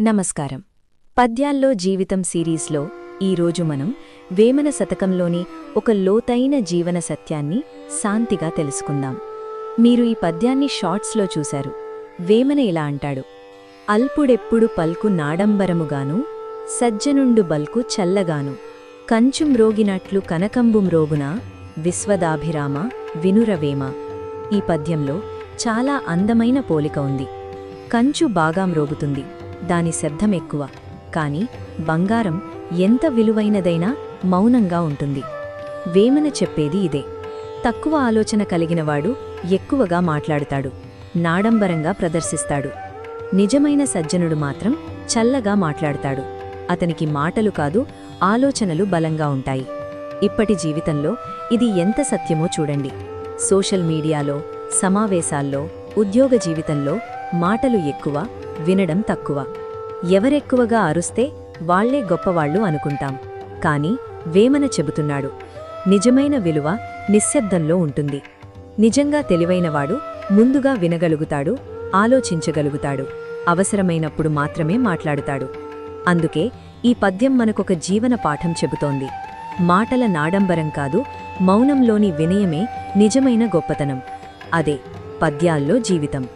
నమస్కారం. పద్యాల్లో జీవితం సిరీస్లో ఈరోజు మనం వేమన శతకంలోని ఒక లోతైన జీవన సత్యాన్ని శాంతిగా తెలుసుకుందాం. మీరు ఈ పద్యాన్ని షార్ట్స్లో చూశారు. వేమన ఇలా అంటాడు. అల్పుడెప్పుడు పల్కు నాడంబరముగాను సజ్జనుండు బల్కు చల్లగాను. కంచుం రోగినట్లు కనకంబుం రోగున విశ్వదాభిరామ వినురవేమ. ఈ పద్యంలో చాలా అందమైన పోలిక ఉంది. కంచు బాగా మ్రోగుతుంది దాని శబ్దం ఎక్కువ కాని బంగారం ఎంత విలువైనదైనా మౌనంగా ఉంటుంది. వేమన చెప్పేది ఇదే. తక్కువ ఆలోచన కలిగినవాడు ఎక్కువగా మాట్లాడుతాడు. నాడంబరంగా ప్రదర్శిస్తాడు. నిజమైన సజ్జనుడు మాత్రం చల్లగా మాట్లాడతాడు. అతనికి మాటలు కాదు ఆలోచనలు బలంగా ఉంటాయి. ఇప్పటి జీవితంలో ఇది ఎంత సత్యమో చూడండి. సోషల్ మీడియాలో సమావేశాల్లో ఉద్యోగ జీవితంలో మాటలు ఎక్కువ వినడం తక్కువ. ఎవరెక్కువగా అరుస్తే వాళ్ళే గొప్పవాళ్ళు అనుకుంటాం. కాని వేమన చెబుతున్నాడు. నిజమైన విలువ నిశ్శబ్దంలో ఉంటుంది. నిజంగా తెలివైనవాడు ముందుగా వినగలుగుతాడు ఆలోచించగలుగుతాడు అవసరమైనప్పుడు మాత్రమే మాట్లాడుతాడు. అందుకే ఈ పద్యం మనకొక జీవన పాఠం చెబుతోంది. మాటల నాడంబరం కాదు మౌనంలోని వినయమే నిజమైన గొప్పతనం. అదే పద్యాల్లో జీవితం.